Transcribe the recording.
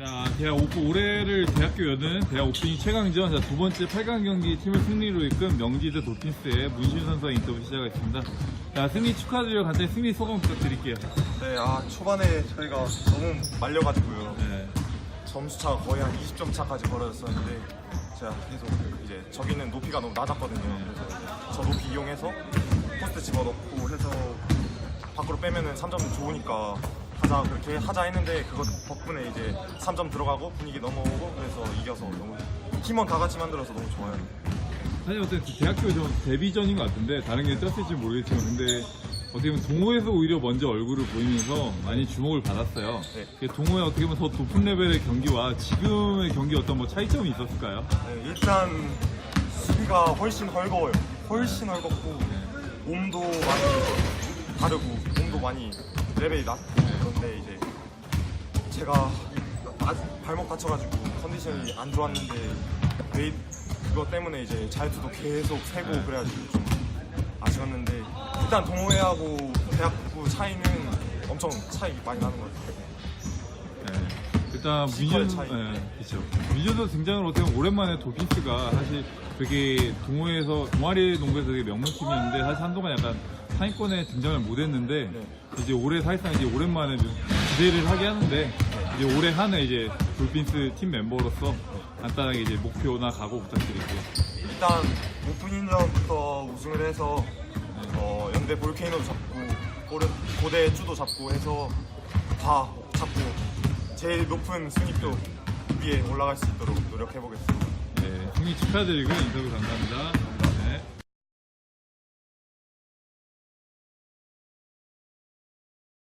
자, 대학 오픈 올해를 대학교 여는 대학 오프닝 최강전 자, 두 번째 8강 경기 팀을 승리로 이끈 명지대 돌핀스의 문신 선수와 인터뷰 시작하겠습니다. 자, 승리 축하드리고 간단히 승리 소감 부탁드릴게요. 네, 아 초반에 저희가 너무 말려가지고요. 네. 점수차가 거의 한 20점 차까지 벌어졌었는데 제가 계속 이제 저기는 높이가 너무 낮았거든요. 그래서 저 높이 이용해서 포스트 집어넣고 해서 밖으로 빼면은 3점 좋으니까 하자 그렇게 하자 했는데 그것 덕분에 이제 3점 들어가고 분위기 넘어오고 그래서 이겨서 너무 팀원 다 같이 만들어서 너무 좋아요. 사실 어때 대학교 좀 데뷔전인 것 같은데 다른 게 떴을지 모르겠지만 근데 어떻게 보면 동호회에서 오히려 먼저 얼굴을 보이면서 많이 주목을 받았어요. 네. 동호회 어떻게 보면 더 높은 레벨의 경기와 지금의 경기 어떤 뭐 차이점이 있었을까요? 네, 일단 수비가 훨씬 헐거워요. 훨씬 헐겁고 몸도 많이 다르고 몸도 많이 레벨이 낮고 그런데 이제 제가 이- 아- 발목 다쳐가지고 컨디션이 안 좋았는데 웨이 그것 때문에 이제 자유투도 계속 세고 그래가지고 좀 아쉬웠는데 일단 동호회하고 대학부 차이는 엄청 차이 많이 나는 것 같아요. 네. 일단 시간의 민준, 차이. 네, 그렇죠. 민준도 등장을 어떻게 보면 오랜만에 도피스가 사실 되게 동호회에서 동아리 농구에서 되게 명문팀이었는데 사실 한동안 약간 상위권에 등장을 못했는데 네. 이제 올해 사실상 이제 오랜만에 좀 기대를 하게 하는데 이제 올해 한 해 이제 돌핀스 팀 멤버로서 간단하게 이제 목표나 각오 부탁드릴게요. 일단 오픈 인전부터 우승을 해서 어, 연대 볼케이노도 잡고 고대 쭈도 잡고 해서 다 잡고 제일 높은 순위표 위에 올라갈 수 있도록 노력해 보겠습니다. 네, 승리 축하드리고 인터뷰 감사합니다.